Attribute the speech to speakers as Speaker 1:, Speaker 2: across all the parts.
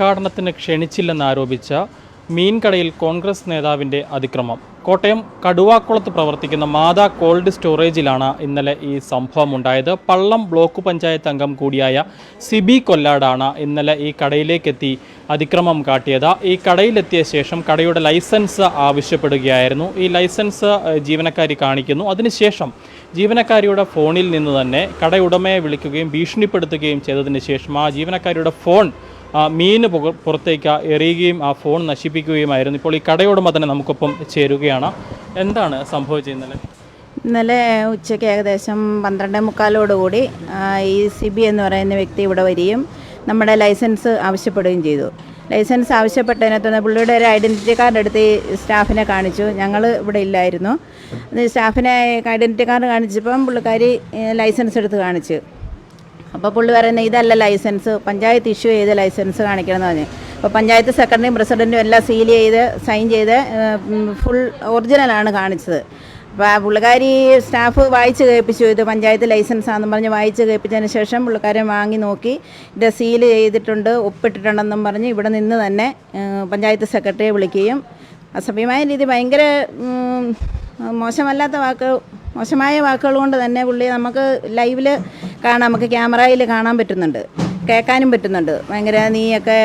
Speaker 1: ഉദ്ഘാടനത്തിന് ക്ഷണിച്ചില്ലെന്നാരോപിച്ച മീൻകടയിൽ കോൺഗ്രസ് നേതാവിന്റെ അതിക്രമം. കോട്ടയം കടുവാക്കുളത്ത് പ്രവർത്തിക്കുന്ന മാതാ കോൾഡ് സ്റ്റോറേജിലാണ് ഇന്നലെ ഈ സംഭവം ഉണ്ടായത്. പള്ളം ബ്ലോക്ക് പഞ്ചായത്ത് അംഗം കൂടിയായ സിബി കൊല്ലാടാണ് ഇന്നലെ ഈ കടയിലേക്കെത്തി അതിക്രമം കാട്ടിയത്. ഈ കടയിലെത്തിയ ശേഷം കടയുടെ ലൈസൻസ് ആവശ്യപ്പെടുകയായിരുന്നു. ഈ ലൈസൻസ് ജീവനക്കാരി കാണിക്കുന്നു. അതിനുശേഷം ജീവനക്കാരിയുടെ ഫോണിൽ നിന്ന് തന്നെ കടയുടമയെ വിളിക്കുകയും ഭീഷണിപ്പെടുത്തുകയും ചെയ്തതിന് ശേഷം ആ ജീവനക്കാരിയുടെ ഫോൺ മീന് പുറത്തേക്ക് എറിയുകയും ആ ഫോൺ നശിപ്പിക്കുകയുമായിരുന്നു. ഇപ്പോൾ ഈ കടയുടമ തന്നെ നമുക്കൊപ്പം ചേരുകയാണ്. എന്താണ് സംഭവിച്ചത് ഇന്നലെ?
Speaker 2: ഇന്നലെ ഉച്ചയ്ക്ക് ഏകദേശം പന്ത്രണ്ട് മുക്കാലോടുകൂടി ഈ സിബി എന്ന് പറയുന്ന വ്യക്തി ഇവിടെ വരികയും നമ്മുടെ ലൈസൻസ് ആവശ്യപ്പെടുകയും ചെയ്തു. ലൈസൻസ് ആവശ്യപ്പെട്ടതിനെ തുടർന്ന് പുള്ളിയുടെ ഒരു ഐഡന്റിറ്റി കാർഡ് എടുത്ത് സ്റ്റാഫിനെ കാണിച്ചു. ഞങ്ങൾ ഇവിടെ ഇല്ലായിരുന്നു. സ്റ്റാഫിനെ ഐഡന്റിറ്റി കാർഡ് കാണിച്ചപ്പം പുള്ളിക്കാരി ലൈസൻസ് എടുത്ത് കാണിച്ചു. അപ്പോൾ പുള്ളി പറയുന്നത് ഇതല്ല ലൈസൻസ് പഞ്ചായത്ത് ഇഷ്യൂ ചെയ്ത ലൈസൻസ് കാണിക്കണമെന്ന് പറഞ്ഞു. അപ്പോൾ പഞ്ചായത്ത് സെക്രട്ടറിയും പ്രസിഡന്റും എല്ലാം സീൽ ചെയ്ത് സൈൻ ചെയ്ത് ഫുൾ ഒറിജിനലാണ് കാണിച്ചത്. അപ്പോൾ ആ പുള്ളിക്കാരി സ്റ്റാഫ് വായിച്ച് കേൾപ്പിച്ചു ഇത് പഞ്ചായത്ത് ലൈസൻസ് ആണെന്ന് പറഞ്ഞ് വായിച്ച് കേൾപ്പിച്ചതിന് ശേഷം പുള്ളിക്കാരൻ വാങ്ങി നോക്കി ഇത് സീൽ ചെയ്തിട്ടുണ്ട് ഒപ്പിട്ടിട്ടുണ്ടെന്നും പറഞ്ഞ് ഇവിടെ നിന്ന് തന്നെ പഞ്ചായത്ത് സെക്രട്ടറിയെ വിളിക്കുകയും അസഭ്യമായ രീതി ഭയങ്കര മോശമല്ലാത്ത വാക്ക് മോശമായ വാക്കുകൾ കൊണ്ട് തന്നെ പുള്ളി നമുക്ക് ലൈവിൽ കാണാം നമുക്ക് ക്യാമറയിൽ കാണാൻ പറ്റുന്നുണ്ട് കേൾക്കാനും പറ്റുന്നുണ്ട്. ഭയങ്കര നീയൊക്കെ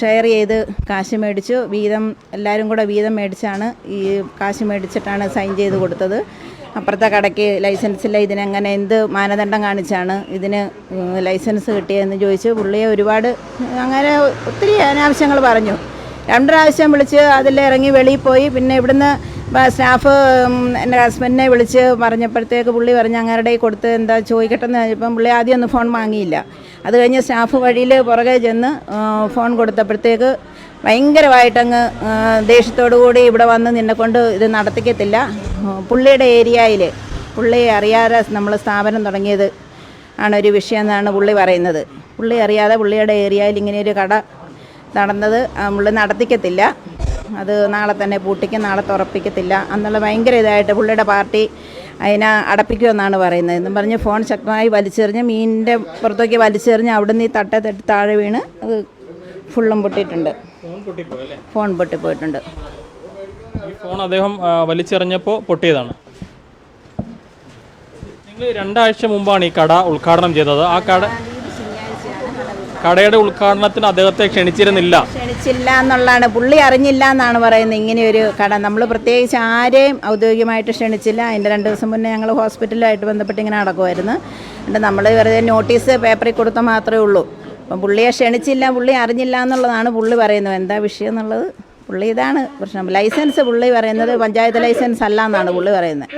Speaker 2: ഷെയർ ചെയ്ത് കാശ് മേടിച്ചു. വീതം എല്ലാവരും കൂടെ വീതം മേടിച്ചാണ് ഈ കാശ് മേടിച്ചിട്ടാണ് സൈൻ ചെയ്ത് കൊടുത്തത്. അപ്പുറത്തെ കടയ്ക്ക് ലൈസൻസ് ഇല്ല ഇതിനെങ്ങനെ എന്ത് മാനദണ്ഡം കാണിച്ചാണ് ഇതിന് ലൈസൻസ് കിട്ടിയതെന്ന് ചോദിച്ച് പുള്ളിയെ ഒരുപാട് അങ്ങനെ ഒത്തിരി അനാവശ്യങ്ങൾ പറഞ്ഞു. രണ്ട് പ്രാവശ്യം വിളിച്ച് അതിൽ ഇറങ്ങി വെളിയിൽ പോയി പിന്നെ ഇവിടുന്ന് സ്റ്റാഫ് എന്റെ ഹസ്ബൻഡിനെ വിളിച്ച് പറഞ്ഞപ്പോഴത്തേക്ക് പുള്ളി പറഞ്ഞ് അങ്ങരുടെ കൊടുത്ത് എന്താ ചോദിക്കട്ടെ എന്ന് പറഞ്ഞപ്പം പുള്ളി ആദ്യം ഒന്നും ഫോൺ വാങ്ങിയില്ല. അത് കഴിഞ്ഞ് സ്റ്റാഫ് വഴിയിൽ പുറകെ ചെന്ന് ഫോൺ കൊടുത്തപ്പോഴത്തേക്ക് ഭയങ്കരമായിട്ടങ്ങ് ദേഷ്യത്തോടു കൂടി ഇവിടെ വന്ന് നിന്നെക്കൊണ്ട് ഇത് നടത്തിക്കത്തില്ല. പുള്ളിയുടെ ഏരിയയിൽ പുള്ളി അറിയാതെ നമ്മൾ സ്ഥാപനം തുടങ്ങിയത് ആണ് ഒരു വിഷയം എന്നാണ് പുള്ളി പറയുന്നത്. പുള്ളി അറിയാതെ പുള്ളിയുടെ ഏരിയയിൽ ഇങ്ങനെ ഒരു കട നടന്നത് പുള്ളി നടത്തിക്കത്തില്ല. അത് നാളെ തന്നെ പൂട്ടിക്കും നാളെ തുറപ്പിക്കത്തില്ല. എന്നുള്ള ഭയങ്കര ഇതായിട്ട് പുള്ളിയുടെ പാർട്ടി അതിനെ അടപ്പിക്കുമെന്നാണ് പറയുന്നത്. എന്നും പറഞ്ഞ് ഫോൺ ശക്തമായി വലിച്ചെറിഞ്ഞ് മീനിന്റെ പുറത്തേക്ക് വലിച്ചെറിഞ്ഞ് അവിടുന്ന് ഈ തട്ട തട്ടി താഴെ വീണ് അത് ഫുള്ളും പൊട്ടിയിട്ടുണ്ട്.
Speaker 1: ഫോൺ
Speaker 2: പൊട്ടിപ്പോയിട്ടുണ്ട്.
Speaker 1: ഫോൺ അദ്ദേഹം വലിച്ചെറിഞ്ഞപ്പോൾ പൊട്ടിയതാണ്. നിങ്ങൾ രണ്ടാഴ്ച മുമ്പാണ് ഈ കട ഉദ്ഘാടനം ചെയ്തത്. ആ കട കടയുടെ ഉദ്ഘാടനത്തിന് അദ്ദേഹത്തെ ക്ഷണിച്ചിരുന്നില്ല.
Speaker 2: ക്ഷണിച്ചില്ല എന്നുള്ളതാണ്. പുള്ളി അറിഞ്ഞില്ല എന്നാണ് പറയുന്നത്. ഇങ്ങനെ ഒരു കട. നമ്മൾ പ്രത്യേകിച്ച് ആരെയും ഔദ്യോഗികമായിട്ട് ക്ഷണിച്ചില്ല. അതിന്റെ രണ്ട് ദിവസം മുന്നേ ഞങ്ങൾ ഹോസ്പിറ്റലുമായിട്ട് ബന്ധപ്പെട്ട് ഇങ്ങനെ നടക്കുമായിരുന്നു എന്നിട്ട് നമ്മൾ വെറുതെ നോട്ടീസ് പേപ്പറിൽ കൊടുത്ത മാത്രമേ ഉള്ളൂ. അപ്പം പുള്ളിയെ ക്ഷണിച്ചില്ല പുള്ളി അറിഞ്ഞില്ല എന്നുള്ളതാണ് പുള്ളി പറയുന്നത്. എന്താ വിഷയം എന്നുള്ളത്? പുള്ളി ഇതാണ് പ്രശ്നം. ലൈസൻസ് പുള്ളി പറയുന്നത് പഞ്ചായത്ത് ലൈസൻസ് അല്ല എന്നാണ് പുള്ളി പറയുന്നത്.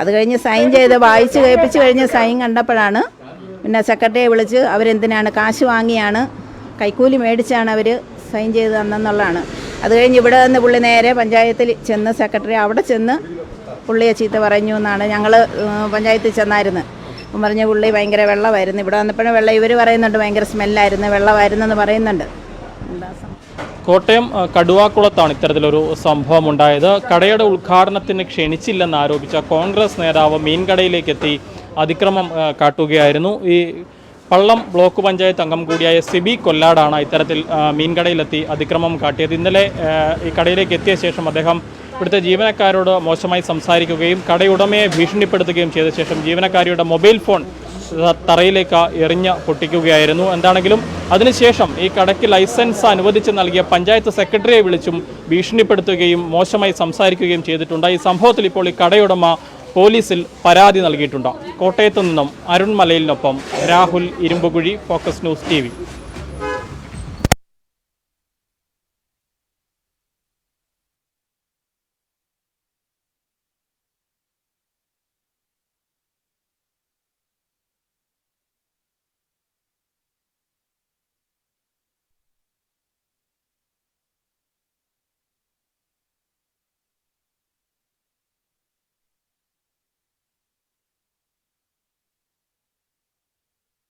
Speaker 2: അത് കഴിഞ്ഞ് സൈൻ ചെയ്ത് വായിച്ച് കേൾപ്പിച്ച് കഴിഞ്ഞ് സൈൻ കണ്ടപ്പോഴാണ് പിന്നെ സെക്രട്ടറിയെ വിളിച്ച് അവരെന്തിനാണ്? കാശ് വാങ്ങിയാണ്. കൈക്കൂലി മേടിച്ചാണ് അവർ സൈൻ ചെയ്ത് തന്നെന്നുള്ളതാണ്. അത് കഴിഞ്ഞ് ഇവിടെ നിന്ന് പുള്ളി നേരെ പഞ്ചായത്തിൽ ചെന്ന് സെക്രട്ടറി അവിടെ ചെന്ന് പുള്ളിയെ ചീത്ത പറഞ്ഞു എന്നാണ് ഞങ്ങൾ പഞ്ചായത്തിൽ ചെന്നായിരുന്നു. അപ്പം പറഞ്ഞ പുള്ളി ഭയങ്കര വെള്ളമായിരുന്നു. ഇവിടെ വന്നപ്പോഴും വെള്ളം ഇവർ പറയുന്നുണ്ട് ഭയങ്കര സ്മെല്ലായിരുന്നു വെള്ളമായിരുന്നു എന്ന് പറയുന്നുണ്ട്
Speaker 1: കോട്ടയം കടുവാക്കുളത്താണ് ഇത്തരത്തിലൊരു സംഭവം ഉണ്ടായത് കടയുടെ ഉദ്ഘാടനത്തിന് ക്ഷണിച്ചില്ലെന്ന് ആരോപിച്ച കോൺഗ്രസ് നേതാവ് മീൻകടയിലേക്ക് എത്തി അതിക്രമം കാട്ടുകയായിരുന്നു. ഈ പള്ളം ബ്ലോക്ക് പഞ്ചായത്ത് അംഗം കൂടിയായ സിബി കൊല്ലാടാണ് ഇത്തരത്തിൽ മീൻകടയിലെത്തി അതിക്രമം കാട്ടിയത്. ഇന്നലെ ഈ കടയിലേക്ക് എത്തിയ ശേഷം അദ്ദേഹം ഇവിടുത്തെ ജീവനക്കാരോട് മോശമായി സംസാരിക്കുകയും കടയുടമയെ ഭീഷണിപ്പെടുത്തുകയും ചെയ്ത ശേഷം ജീവനക്കാരിയുടെ മൊബൈൽ ഫോൺ തറയിലേക്ക് എറിഞ്ഞ് പൊട്ടിക്കുകയായിരുന്നു. എന്താണെങ്കിലും അതിനുശേഷം ഈ കടയ്ക്ക് ലൈസൻസ് അനുവദിച്ച് നൽകിയ പഞ്ചായത്ത് സെക്രട്ടറിയെ വിളിച്ചും ഭീഷണിപ്പെടുത്തുകയും മോശമായി സംസാരിക്കുകയും ചെയ്തിട്ടുണ്ട്. ഈ സംഭവത്തിൽ ഇപ്പോൾ ഈ കടയുടമ പോലീസിൽ പരാതി നൽകിയിട്ടുണ്ട്? കോട്ടയത്തു നിന്നും Arun മലയിലിനൊപ്പം Rahul Irumpukuzhi focus news T